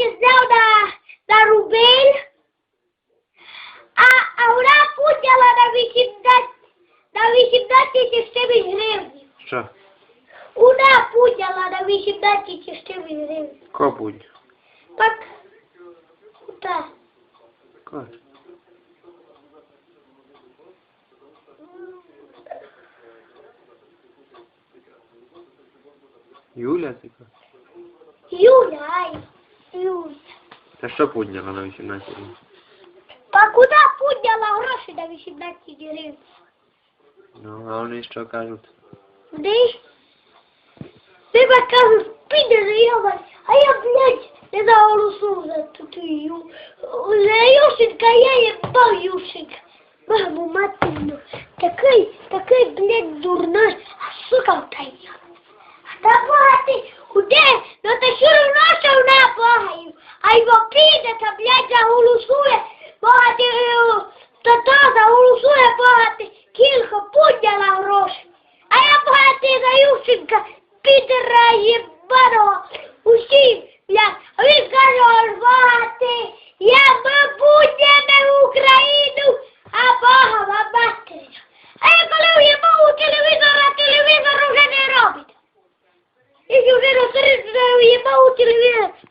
Вася зняв на, на рубель, а, а вона путяла на 18, на 18 чи 4 гривні. Що? Вона путяла на 18 чи 4 гривні. Кобудь. Так, так. Кот. Юля? Юля, ай, Юля. Та що подняла на 18 років? А куди путяла гроші на 18 гривень? Ну, а вони що кажуть? Де? Тебе кажуть, піде йобать, а я, блядь, не наголосу за тутую. За Юшенька я їбав Юшенька. Маму матину. Такий, такий, блядь, дурной, а сука втайня. Давати, куди, но та що равно, що вона благає. А его піде та блядь заголосує, Бога ти та та заголосує, Бога ти кілька подняла гроші. А я Бога ти за Ющенка, підера. Сыра, сыра, уебал тебе!